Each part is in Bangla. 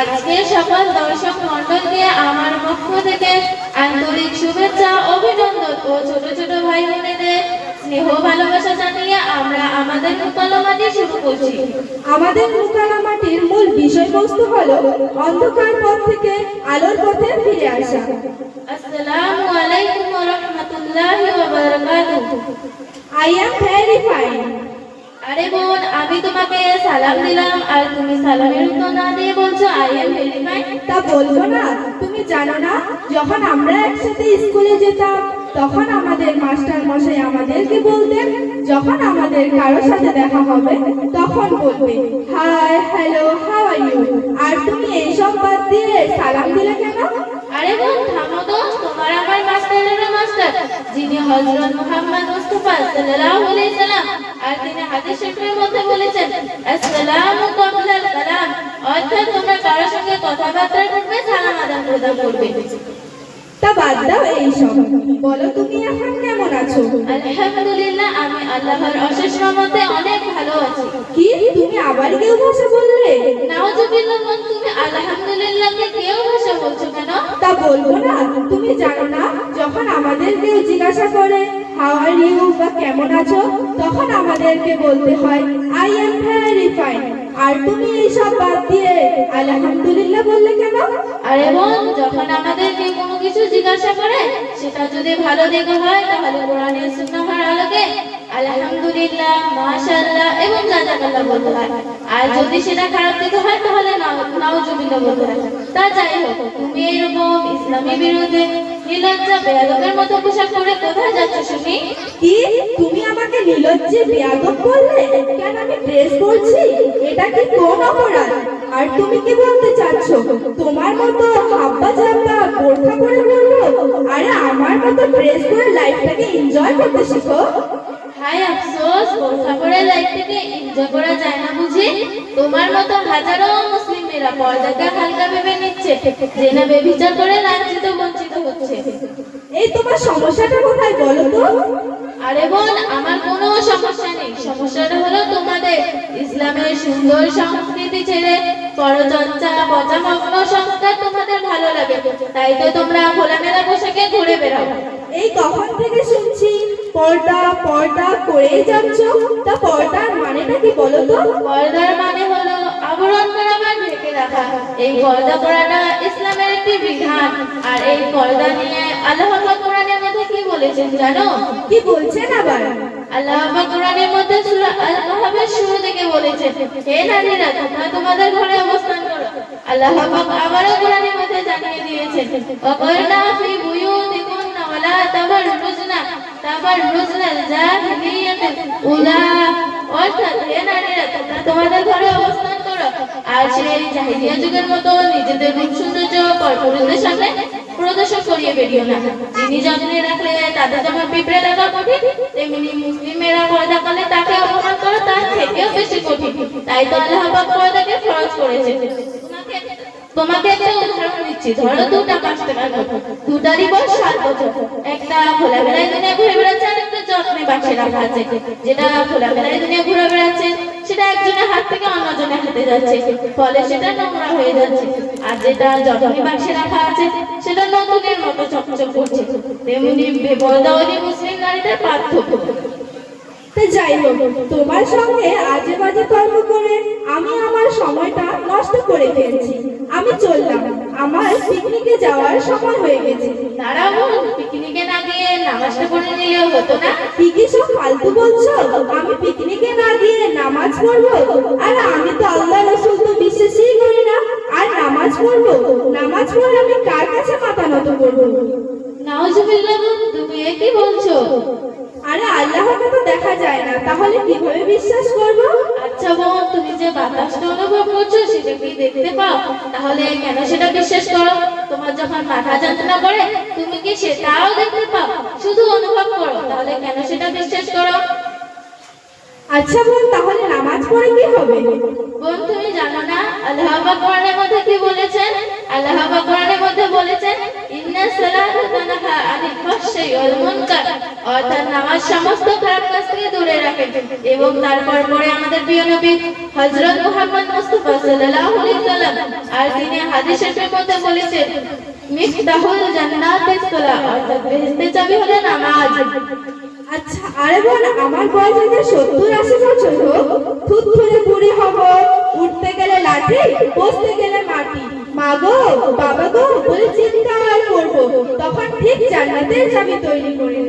আজকে সকল দর্শক মণ্ডলকে আমার পক্ষ থেকে আন্তরিক শুভেচ্ছা অভিনন্দন ও ছোট ছোট ভাই বোনেদের স্নেহ ভালোবাসা জানিয়ে আমরা আমাদের মুকালমাটি শুরু করছি। আমাদের মুকালামাটির মূল বিষয়বস্তু হলো অন্ধকার পথ থেকে আলোর পথে ফিরে আসা। আসসালামু আলাইকুম ওয়া রাহমাতুল্লাহি ওয়া বারাকাতুহু। আই এম ভেরি ফাইন আরে বোন আমি তোমাকে সালাম দিলাম আর তুমি সালামের উত্তর না দিয়ে বলছো আই এম ভেরি ফাইন তা বলব না। তুমি জানো না যখন আমরা একসাথে স্কুলে যেতাম তখন আমাদের মাস্টার মশাই আমাদেরকে বলতেন যখন আমাদের কারোর সাথে দেখা হবে তখন বলবে hi hello how are you আর তুমি এইসব বাদ দিয়ে সালাম দিলে কেন? আরে বোন থামো তো তোমার আমার মাস্টারের মাস্টার যিনি হযরত মুহাম্মদ মুস্তাফা সাল্লাল্লাহু আলাইহি সাল্লাম আর তিনি হাদিস বলেছেন আসসালামু ক্বাবলাল কালাম অর্থাৎ তোমরা কারোর সঙ্গে কথাবার্তা করবে সালাম আদান প্রদান করবে। তা বাদ দাও এইসব বলো তুমি এখন কেমন আছো? আলহামদুলিল্লাহ আমি আল্লাহর অশেষ রহমতে অনেক ভালো আছি। কি? তুমি আবার কেউ ভাষা বললে? নাওজুবিল্লাহ তুমি আলহামদুলিল্লাহকে কেউ ভাষা বলছো কেন? তা বলব না। তুমি জানো না যখন আমাদের কেউ জিজ্ঞাসা করে আর ইউ করে, সেটা যদি ভালো হয়, তাহলে কোরআনের সুন্নাহর আলোকে বলতে হয়। সেটা খারাপ দিকে হয়, তাহলে নাউজুবিল্লাহ বলতে হয়। তা যাই হোক, তুমি এরকম ইসলামী বিরুদ্ধে নির্লজ্জা, বেয়াদবের মতো পোশাক পরে কোথায় নিলজ্জে বেয়াদব বললে কেন আমি ড্রেস পরছি এটা কি কোন অপরাধ? আর তুমি কি বলতে চাচ্ছ? তোমার মতো হাব্বা জাব্বা বোরখা পরে বলব আরে আমার মতো ড্রেস পরে লাইফটাকে এনজয় করতে শিখো। হাই আফসোস বোরখা পরে লাইফটাকে এনজয় করা যায় না বুঝি? তোমার মতো হাজারো মুসলিম মেয়েরা পর্দাকে হালকা ভেবে নিচ্ছে যে না বেবিচার করে লাঞ্ছিত বঞ্চিত হচ্ছে। এই তোমার সমস্যাটা কোথায় বলো তো? আরে বোন আমার কোনো সমস্যা নেই। সমস্যাটা হলো তোমাদের ইসলামের সুন্দর সংস্কৃতি ছেড়ে পরচর্চা পচামগ্ন সংস্কার তোমাদের ভালো লাগে। তাই তো তোমরা খোলামেলা পোশাকে ঘুরে বেড়াও। এই কখন থেকে শুনছি পর্দা পর্দা করেই যাচ্ছ? তা পর্দার মানেটা কি বলো তো? পর্দার মানে হলো আবরণ করা বা ঢেকে রাখা। এই পর্দা করাটা ইসলামের একটি বিধান। আর এই পর্দা নিয়ে আল্লাহ বলেছেন জানো? কি বলছেন আবার? আল্লাহ পাক কোরআনের মধ্যে আল শুরু থেকে হে নারীরা, তোমরা তোমাদের ঘরে অবস্থান করো। আল্লাহ পাক কোরআনের মধ্যে জানিয়ে ফি ওয়ালা উলা। অর্থাৎ, হে নারীরা, তোমরা তোমাদের ঘরে অবস্থান করো। আর সেই জাহিলিয়া যুগের মতো নিজেদের রূপ সৌন্দর্য পরপুরুষদের সামনে প্রদর্শন করিয়ে বেরিও না। যিনি যত্নে রাখলে তাদের যেমন পিঁপড়ে রাখা কঠিন। তেমনি মুসলিমেরা ভয় করলে তাকে অপমান করা, তার থেকেও বেশি কঠিন। তাই তো আল্লাহ পাক পর্দাকে ফরজ করেছে তোমাকে একটা উদাহরণ দিচ্ছি। ধরো দুটা পাঁচ টাকার দুটারই বয়স সাত বছর। একটা খোলামেলায় দুনিয়া ঘুরে বেড়াচ্ছে যত্নে বাসায় রাখা আছে। যেটা খোলামেলায় দুনিয়া ঘুরে বেড়াচ্ছে, সেটা একজনের হাত থেকে অন্যজনের হাতে যাচ্ছে। ফলে সেটা নোংরা হয়ে যাচ্ছে। আর যেটা যত্নে বাক্সে রাখা আছে, সেটা নতুনের মতো চকচক করছে। তেমনি বেপরদাওয়ালি মুসলিম নারীদের পার্থক্য। তা যাই হোক তোমার সঙ্গে আজে বাজে তর্ক করে আমি আমার সময়টা নষ্ট করে ফেলছি। আমি চললাম। আমার পিকনিকে যাওয়ার সময় হয়ে গেছে। তারা পিকনিকে না গিয়ে নামাজটা পড়ে নিলেও হতো না। কি কি সব ফালতু বলছো? আমি পিকনিকে না গিয়ে নামাজ পড়ব? আর আমি তো আল্লাহ রসুল তো বিশ্বাসই করি না। আর নামাজ পড়ব? নামাজ পড়ে আমি কার কাছে মাথা নত করব? নাউজুবিল্লাহ তুমি কি বলছো? আরে আল্লাহকে তো দেখা যায় না তাহলে কীভাবে বিশ্বাস করব? আচ্ছা বোন তুমি যে বাতাসটা অনুভব করছ সেটা কি দেখতে পাও? তাহলে কেন সেটা বিশ্বাস করো? তোমার যখন মাথা যন্ত্রণা করে তুমি কি সেটাও দেখতে পাও? শুধু অনুভব করো তাহলে কেন সেটা বিশ্বাস করো? আচ্ছা বোন তাহলে নামাজ পড়ে কি হবে? বোন তুমি জানো না আল্লাহ কোরআনের মধ্যে কি বলেছেন? আল্লাহ পাক কোরআনের মধ্যে বলেছেন, ইন্না সালাতা তানহা আনিল ফাহশাই শাইউল মুনকার। অর্থাৎ নামাজ সমস্ত খারাপ কাজ থেকে দূরে রাখে এবং তারপর পরে আমাদের প্রিয় নবী হযরত মুহাম্মদ মুস্তাফা সাল্লাল্লাহু আলাইহি সাল্লাম আর তিনি হাদিস শরীফের মধ্যে বলেছেন, মিফতাহুল জান্নাতিস সালাহ অর্থাৎ বেহেশতের চাবি হলো নামাজ। আচ্ছা আরে বোন, আমার বয়স যদি সত্তর আশি বছর হোক থুতথুরে বুড়ি হব, উঠতে গেলে লাঠি, বসতে গেলে মাটি। মা গো, বাবা গো, বলে চিৎকার করব। তখন ঠিক জান্নাতের চাবি তৈরি করে।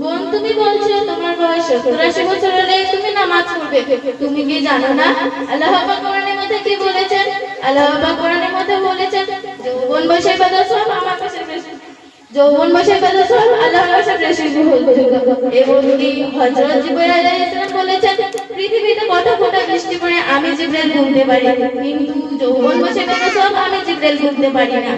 বোন, তুমি বলছো তোমার বয়স সত্তর আশি বছর হলে তুমি নামাজ পড়বে। তুমি কি জানো না? আল্লাহ পাক কোরআনের মধ্যে কি বলেছেন? আল্লাহ পাক কোরআনের মধ্যে বলেছেন, যৌবন বয়সে কথা সব আমার কাছে যৌবন বাদা সব আল্লাহর কাছে গ্রহণযোগ্য এবং কি হযরত জিবরাইল আলাইহিস সালাম বলেছেন, পৃথিবীতে কত ফোঁটা বৃষ্টি পড়ে আমি জিবরাইল গুনতে পারি, কিন্তু যৌবন বাদা সব, আমি জিবরাইল গুনতে পারি না।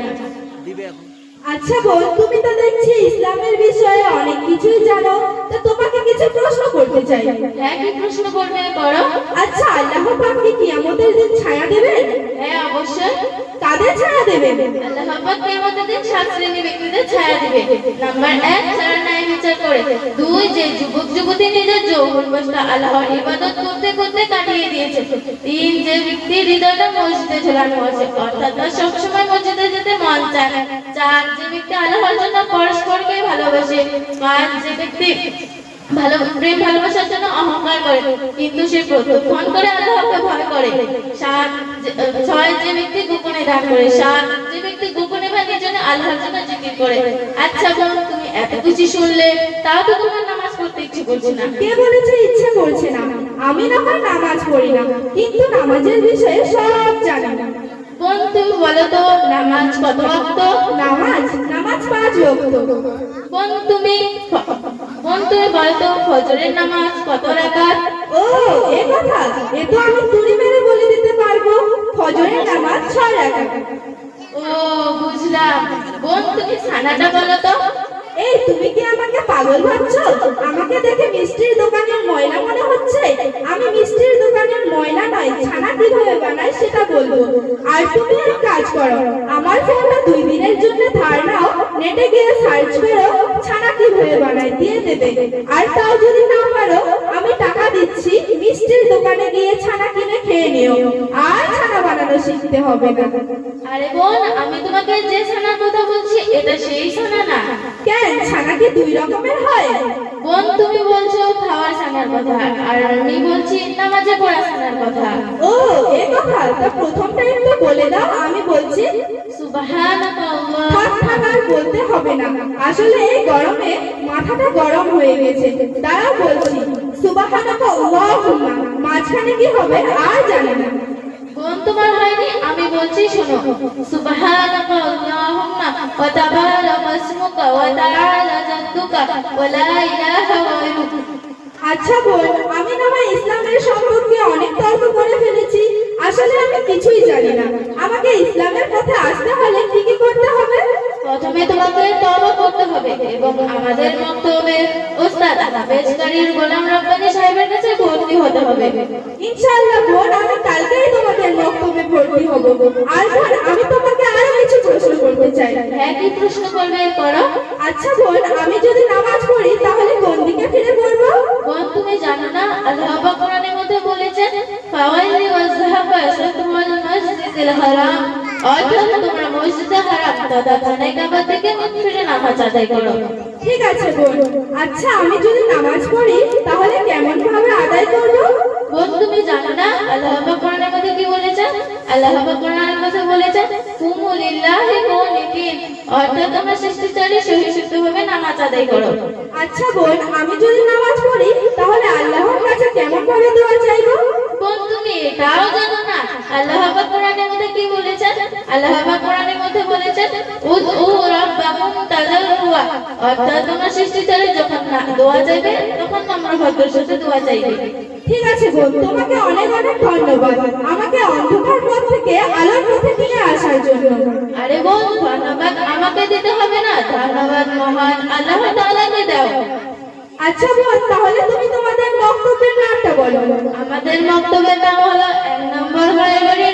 আচ্ছা বোন তুমি তো দেখছি ইসলামের বিষয়ে অনেক কিছুই জানো। তো তোমাকে কিছু প্রশ্ন করতে চাই। হ্যাঁ কি প্রশ্ন করবে করো? আচ্ছা আল্লাহ পাক কি কিয়ামতের দিন ছায়া দেবেন? হ্যাঁ অবশ্যই। কাদের ছায়া দেবেন? আল্লাহ পাক কিয়ামতের দিন সাত শ্রেণি ব্যক্তিদের ছায়া দিবে। নাম্বার এক যারা ন্যায় বিচার করে। দুই যে যুবক যুবতী নিজের যৌবন বসটা আল্লাহর ইবাদত করতে করতে কাটিয়ে দিয়েছে। তিন যে ব্যক্তি হৃদয়টা মসজিদে ঝোলানো আছে অর্থাৎ সবসময় আচ্ছা বোন, তুমি এত কিছু শুনলে, তাও তো তোমার নামাজ পড়তে ইচ্ছে করছে না। কে বলেছে ইচ্ছে করছে না? আমি না হয় নামাজ পড়ি না, কিন্তু নামাজের বিষয়ে সব জানি। না বোন তুমি বলো তো নামাজ কত ওয়াক্ত নামাজ নামাজ পাঁচ ওয়াক্ত বোন তুমি বোন তুমি বলো তো ফজরের নামাজ কত রাকাত? ও এ কথা এ তো আমি তুড়ি মেরে বলে দিতে পারব ফজরের নামাজ ছয় রাকাত। ও বুঝলাম। বোন তুমি সানাটা বলো তো এই তুমি কি আমাকে পাগল ভাবছ? আমাকে দেখে মিষ্টির দোকানের ময়লা মনে হচ্ছে? আমি মিষ্টির দোকানের ময়লা নয় ছানা কীভাবে বানাই বলব আর তুমি এক কাজ করো, আমার ফোনটা দুই দিনের জন্য ধার নাও, নেটে গিয়ে সার্চ করো ছানা কীভাবে বানাই দিয়ে দেবে। আর তাও যদি না পারো, আমি টাকা দিচ্ছি, মিষ্টির দোকানে গিয়ে ছানা কিনে খেয়ে নিও। আর শিখতে হবে। না আরে বোন আমি তোমাকে যে ছানার কথা বলছি এটা সেই ছানা না। কেন? ছানা কি দুই রকমের হয়? বোন তুমি বলছো খাওয়ার ছানার কথা আর আমি বলছি নামাজে পড়া ছানার কথা। ও এ কথা? তা প্রথমটা একটু বলে দাও আমি বলছি সুবহানাল্লাহ আর বলতে হবে না। আসলে এই গরমে মাথাটা গরম হয়ে গেছে। দাঁড়াও বলছি সুবাহানাকা আল্লাহুম্মা মাঝখানে কি হবে আর জানি না। বোন তোমার হয়নি, আমি বলছি শোনো। সুবহানাকা আল্লাহুম্মা ওয়া ওয়া তাআলা জাদ্দুকা ওয়া লা ইলাহা আচ্ছা বল আমি না ভাই ইসলামের সম্পর্কে অনেক তর্ক করে ফেলেছি। আসলে আমি কিছুই জানি না। আমাকে ইসলামের পথে আসতে হলে কি কি করতে হবে? প্রথমে তোমাকে তওবা করতে হবে এবং আমাদের মক্তবে ওস্তাদ হাফেজ কারীর গোলাম রব্বানী সাহেবের কাছে ভর্তি হতে হবে। ইনশাআল্লাহ বোন আমি কালকেই তোমাদের বক্তব্যে ভর্তি হব। আর বোন আমি তোমাকে আরও কিছু প্রশ্ন করতে চাই। হ্যাঁ কি প্রশ্ন করবে করো। আচ্ছা বোন আমি যদি নামাজ পড়ি তাহলে কোন দিকে ফিরে পড়ব? বোন তুমি জানো না আল্লাহ পাক কোরআনের মধ্যে বলেছেন ফাওয়াইলি ওয়াজহাবা শাতরুল মসজিদিল হারাম। অর্থাৎ তোমরা মসজিদে হারাম তথা খানায় কাবা থেকে ফিরে নামাজ আদায় করো ঠিক আছে বোন। আচ্ছা আমি যদি নামাজ পড়ি তাহলে কেমন ভাবে আদায় করব? বোন তুমি জানো না আল্লাহ পাক কোরআনের মধ্যে কি বলেছেন? আল্লাহ পাক কোরআনের মধ্যে বলেছেন কুমু লিল্লাহি কুনিতিন অর্থাৎ তোমরা সৃষ্টিচারী সহিষ্ণুভাবে নামাজ আদায় করো। আচ্ছা বোন আমি যদি নামাজ পড়ি তাহলে আল্লাহর কাছে কেমন ভাবে দোয়া চাইব? বোন তুমি এটাও জানো না আল্লাহ পাক কোরআনের মধ্যে কি বলেছেন আল্লাহ পাক কোরআনের মধ্যে বলেছেন উদউ রাব্বাকুম তাজাররুয়া অর্থাৎ তোমরা সৃষ্টিচারী যখন দোয়া চাইবে তখন তোমরা ভদ্রের সাথে দোয়া চাইবে। ঠিক আছে বোন তোমাকে অনেক অনেক ধন্যবাদ। আমাকে অন্ধকার পথ থেকে আলোর পথে নিয়ে আসার জন্য। আরে বোন ধন্যবাদ আমাকে দিতে হবে না ধন্যবাদ মহান আল্লাহ তাআলাকে দাও। আচ্ছা বোন তাহলে তুমি তোমাদের বক্তব্যের নামটা বলো। আমাদের বক্তব্যের নাম হলো এক নম্বর ঘরে খালেজিয়া মাদ্রাসা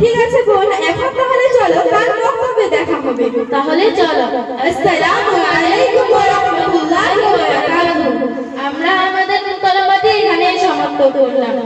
ঠিক আছে বোন এখন তাহলে চলো কাল বক্তব্যে দেখা হবে। তাহলে চলো। আসসালামু আলাইকুম ওয়া রাহমাতুল্লাহি ওয়া বারাকাতুহু। আমরা আমাদের এখানে সমাপ্ত করলাম।